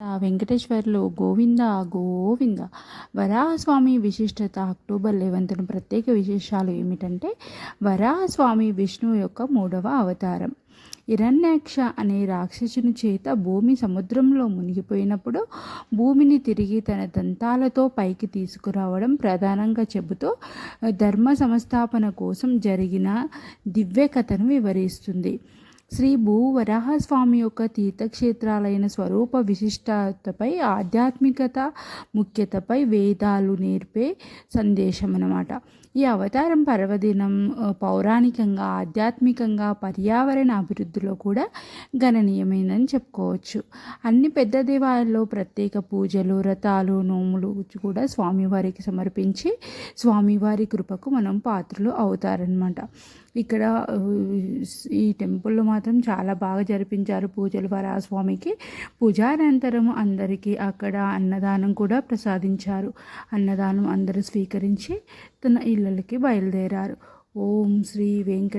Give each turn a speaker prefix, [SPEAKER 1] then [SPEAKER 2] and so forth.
[SPEAKER 1] ఆ వెంకటేశ్వర్లు గోవింద గోవింద. వరాహస్వామి విశిష్టత అక్టోబర్ లెవెన్త్ను ప్రత్యేక విశేషాలు ఏమిటంటే వరాహస్వామి విష్ణువు యొక్క మూడవ అవతారం. ఇరణ్యాక్ష అనే రాక్షసుని చేత భూమి సముద్రంలో మునిగిపోయినప్పుడు భూమిని తిరిగి తన దంతాలతో పైకి తీసుకురావడం ప్రధానంగా చెబుతూ ధర్మ సంస్థాపన కోసం జరిగిన దివ్య కథను వివరిస్తుంది. శ్రీ భూవరాహస్వామి యొక్క తీర్థక్షేత్రాలైన స్వరూప విశిష్టతపై ఆధ్యాత్మికత ముఖ్యతపై వేదాలు నేర్పే సందేశం అన్నమాట. ఈ అవతారం పర్వదినం పౌరాణికంగా ఆధ్యాత్మికంగా పర్యావరణ అభివృద్ధిలో కూడా గణనీయమైనదని చెప్పుకోవచ్చు. అన్ని పెద్ద దేవాలయాల్లో ప్రత్యేక పూజలు వ్రతాలు నోములు కూడా స్వామివారికి సమర్పించి స్వామివారి కృపకు మనం పాత్రలు అవుతారనమాట ఇక్కడ ఈ టెంపుల్లో మాత్రం చాలా బాగా జరిపించారు పూజలు వరాస్వామికి పూజానంతరము అందరికీ అక్కడ అన్నదానం కూడా ప్రసాదించారు. అన్నదానం అందరూ స్వీకరించి తన ఇళ్ళకి బయలుదేరారు. ఓం శ్రీ వెంకట